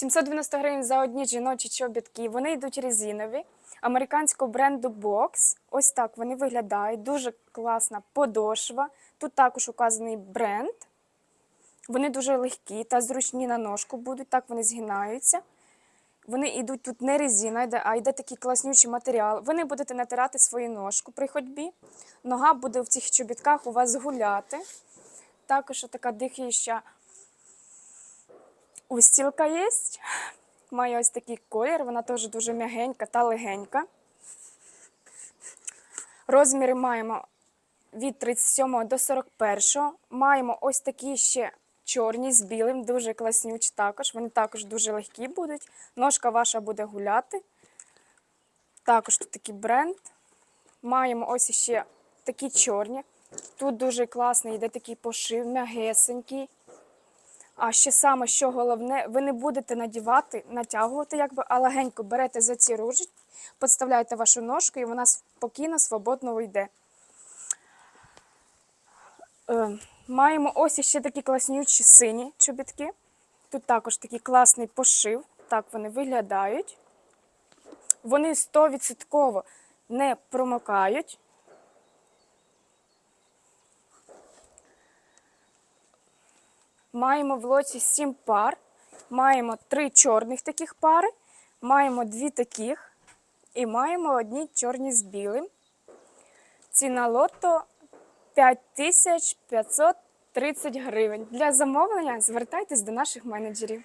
790 гривень за одні жіночі чобітки. Вони йдуть резинові, американського бренду Box. Ось так вони виглядають. Дуже класна подошва. Тут також указаний бренд. Вони дуже легкі та зручні на ножку будуть, так вони згинаються. Вони йдуть тут не резина, а йде такий класнючий матеріал. Ви не будете натирати свою ножку при ходьбі. Нога буде в цих чобітках у вас гуляти. Також така дихаюча устілка є. Має ось такий колір, вона теж дуже м'ягенька та легенька. Розміри маємо від 37 до 41. Маємо ось такі ще чорні з білим, дуже класнючі також. Вони також дуже легкі будуть. Ножка ваша буде гуляти. Також тут такий бренд. Маємо ось ще такі чорні. Тут дуже класний, йде такий пошив, м'ягесенький. А ще саме, що головне, ви не будете надівати, натягувати, якби, а легенько берете за ці ружі, підставляєте вашу ножку і вона спокійно, свободно вийде. Е, маємо ось ще такі класнючі сині чобітки. Тут також такий класний пошив. Так вони виглядають. Вони 100% не промокають. Маємо в лоті 7 пар. Маємо 3 чорних таких пари, маємо 2 таких і маємо одні чорні з білим. Ціна лото 5530 гривень. Для замовлення звертайтесь до наших менеджерів.